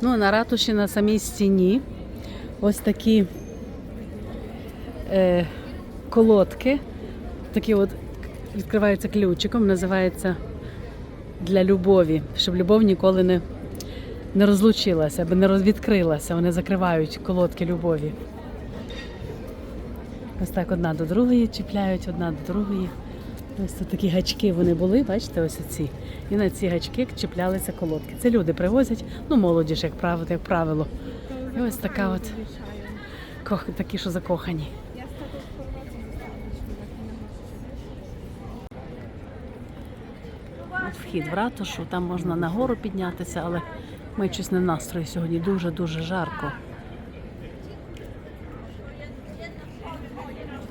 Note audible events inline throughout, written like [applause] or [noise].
Ну, на ратуші на самій стіні ось такі е, колодки. Такі от відкриваються ключиком, називається для любові, щоб любов ніколи не, не розлучилася, аби не розвідкрилася. Вони закривають колодки любові. Ось так одна до другої чіпляють, одна до другої. Ось тут такі гачки вони були, бачите, ось ці. І на ці гачки чіплялися колодки. Це люди привозять, ну молоді ж, як правило, як правило. І ось така от кох- такі, що закохані. Вхід в ратушу, там можна нагору піднятися, але ми щось не настрої сьогодні. Дуже-дуже жарко.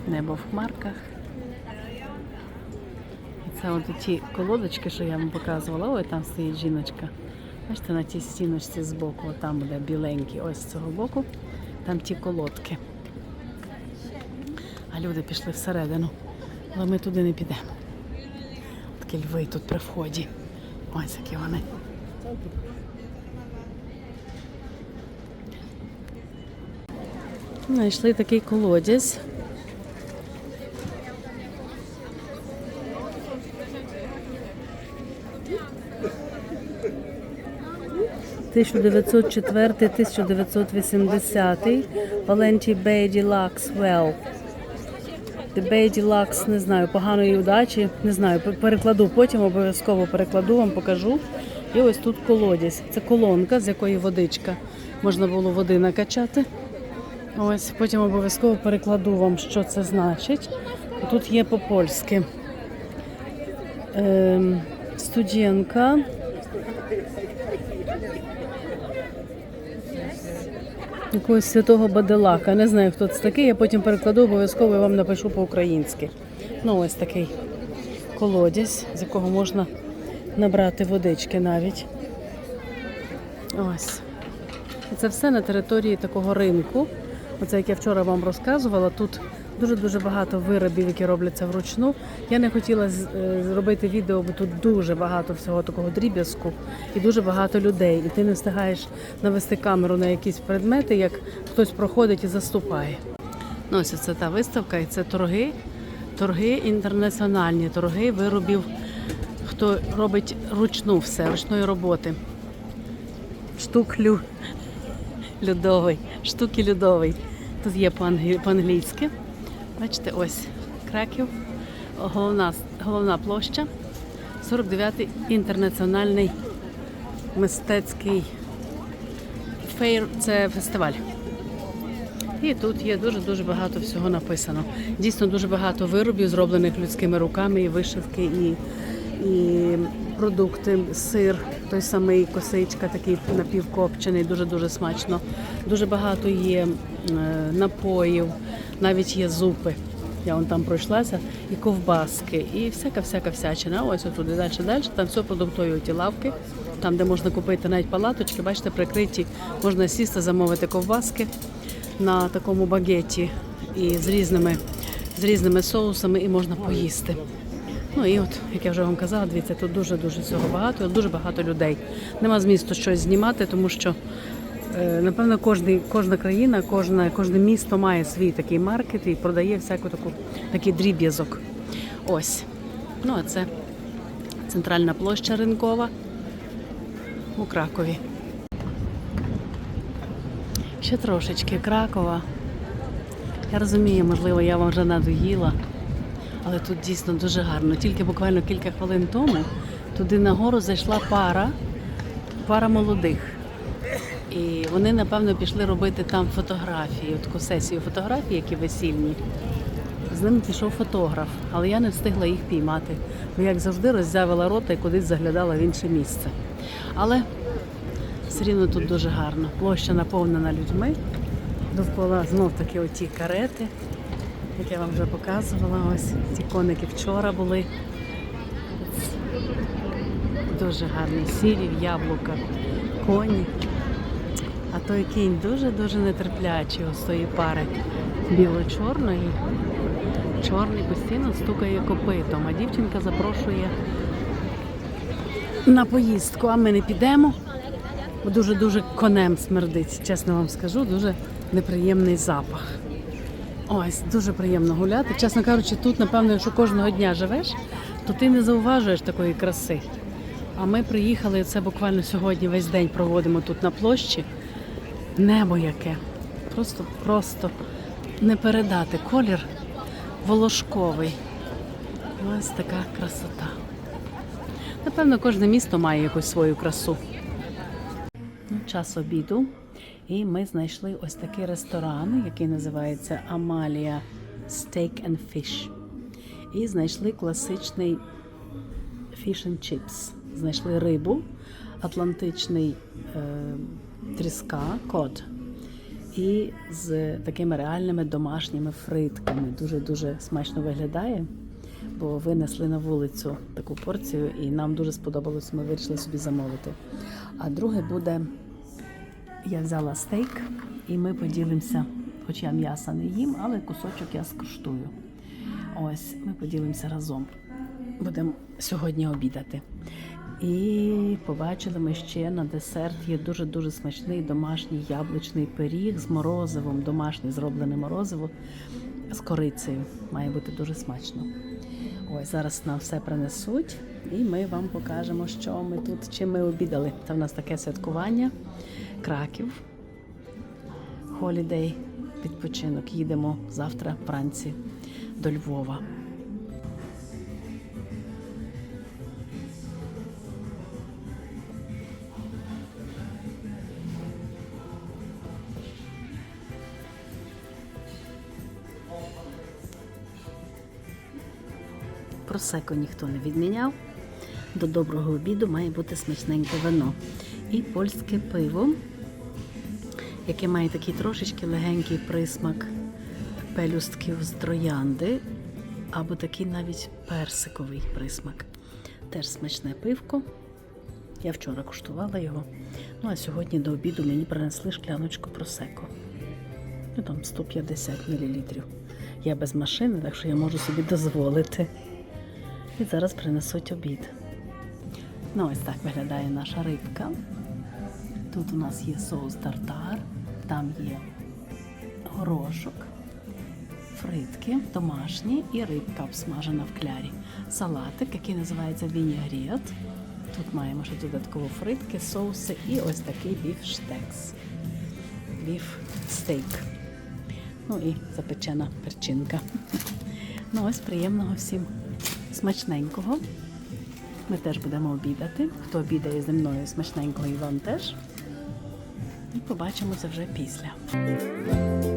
Небо в хмарках. Це от ті колодочки, що я вам показувала. Ой, там стоїть жіночка. Бачите, на тій стіночці збоку, там буде біленький, ось з цього боку, там ті колодки. А люди пішли всередину. Але ми туди не підемо. Такі льви тут при вході. Ось які вони. Знайшли такий колодязь. – 1904-1980 Валенті Бей Deluxe Well. The Bay Deluxe, не знаю, поганої удачі, не знаю, перекладу потім, обов'язково перекладу, вам покажу. І ось тут колодязь. Це колонка, з якої водичка можна було води накачати. Ось, потім обов'язково перекладу вам, що це значить. Тут є по-польськи. Ем, Якогось святого Баделака. Не знаю, хто це такий. Я потім перекладу, обов'язково вам напишу по-українськи. Ну, ось такий колодязь, з якого можна набрати водички навіть. Ось. Це все на території такого ринку. Оце, як я вчора вам розказувала, тут дуже-дуже багато виробів, які робляться вручну. Я не хотіла е, зробити відео, бо тут дуже багато всього такого дріб'язку і дуже багато людей. І ти не встигаєш навести камеру на якісь предмети, як хтось проходить і заступає. Ну, ось це та виставка, і це торги, торги інтернаціональні, торги виробів, хто робить ручну все, ручної роботи. Штук лю... [laughs] Людовий, штуки Людовий. Тут є по-англі- по-англійськи. Бачите, ось Краків, головна, головна площа, 49-й інтернаціональний мистецький фейр, це фестиваль. І тут є дуже-дуже багато всього написано. Дійсно дуже багато виробів, зроблених людськими руками, і вишивки, і, і продукти, сир, той самий косичка, такий напівкопчений, дуже-дуже смачно. Дуже багато є е, напоїв, навіть є зупи. Я вон там пройшлася, і ковбаски, і всяка-всяка всячина. Ось отуди далі, далі. Там все продуктові ті лавки, там, де можна купити навіть палаточки, бачите, прикриті, можна сісти, замовити ковбаски на такому багеті і з різними, з різними соусами, і можна поїсти. Ну і от, як я вже вам казала, дивіться, тут дуже-дуже всього багато, дуже багато людей. Нема змісту щось знімати, тому що, напевно, кожний, кожна країна, кожна, кожне місто має свій такий маркет і продає всяку таку такий дріб'язок. Ось. Ну, а це центральна площа ринкова у Кракові. Ще трошечки Кракова. Я розумію, можливо, я вам вже надоїла, але тут дійсно дуже гарно. Тільки буквально кілька хвилин тому туди нагору зайшла пара, пара молодих. І вони, напевно, пішли робити там фотографії, таку сесію фотографій, які весільні. З ними пішов фотограф, але я не встигла їх піймати, бо як завжди роззявила рота і кудись заглядала в інше місце. Але все рівно тут дуже гарно. Площа наповнена людьми. Довкола знов таки оті карети, як я вам вже показувала. Ось ці коники вчора були. Дуже гарні сірі, в яблуках, коні. А той кінь дуже-дуже нетерплячий ось тої пари біло-чорної. Чорний постійно стукає копитом, а дівчинка запрошує на поїздку, а ми не підемо. бо дуже-дуже конем смердить, чесно вам скажу, дуже неприємний запах. Ось, дуже приємно гуляти. Чесно кажучи, тут, напевно, якщо кожного дня живеш, то ти не зауважуєш такої краси. А ми приїхали, це буквально сьогодні весь день проводимо тут на площі. Небо яке. Просто, просто не передати. Колір волошковий. Ось така красота. Напевно, кожне місто має якусь свою красу. Ну, Час обіду. І ми знайшли ось такий ресторан, який називається Амалія Steak and Fish. І знайшли класичний fish and chips. Знайшли рибу, атлантичний е, тріска, кот. І з такими реальними домашніми фритками. Дуже-дуже смачно виглядає, бо винесли на вулицю таку порцію, і нам дуже сподобалось, ми вирішили собі замовити. А друге буде я взяла стейк, і ми поділимося, хоч я м'яса не їм, але кусочок я скуштую. Ось, ми поділимося разом. Будемо сьогодні обідати. І побачили ми ще на десерт є дуже-дуже смачний домашній яблучний пиріг з морозивом, домашнє зроблене морозиво з корицею. Має бути дуже смачно. Ось зараз нам все принесуть, і ми вам покажемо, що ми тут, чим ми обідали. Це в нас таке святкування. Краків. Холідей, відпочинок. Їдемо завтра вранці до Львова. Просеко ніхто не відміняв. До доброго обіду має бути смачненьке вино. І польське пиво, яке має такий трошечки легенький присмак пелюстків з троянди, або такий навіть персиковий присмак. Теж смачне пивко. Я вчора куштувала його. Ну а сьогодні до обіду мені принесли шкляночку просеко. Ну там 150 мл. Я без машини, так що я можу собі дозволити. І зараз принесуть обід. Ну, ось так виглядає наша рибка. Тут у нас є соус тартар, там є горошок, фритки домашні і рибка обсмажена в клярі. Салатик, який називається вінігрет. Тут маємо ще додатково фритки, соуси і ось такий біфштекс. Біф стейк. Ну і запечена перчинка. Ну ось приємного всім смачненького. Ми теж будемо обідати. Хто обідає зі мною смачненького і вам теж. І побачимося вже після.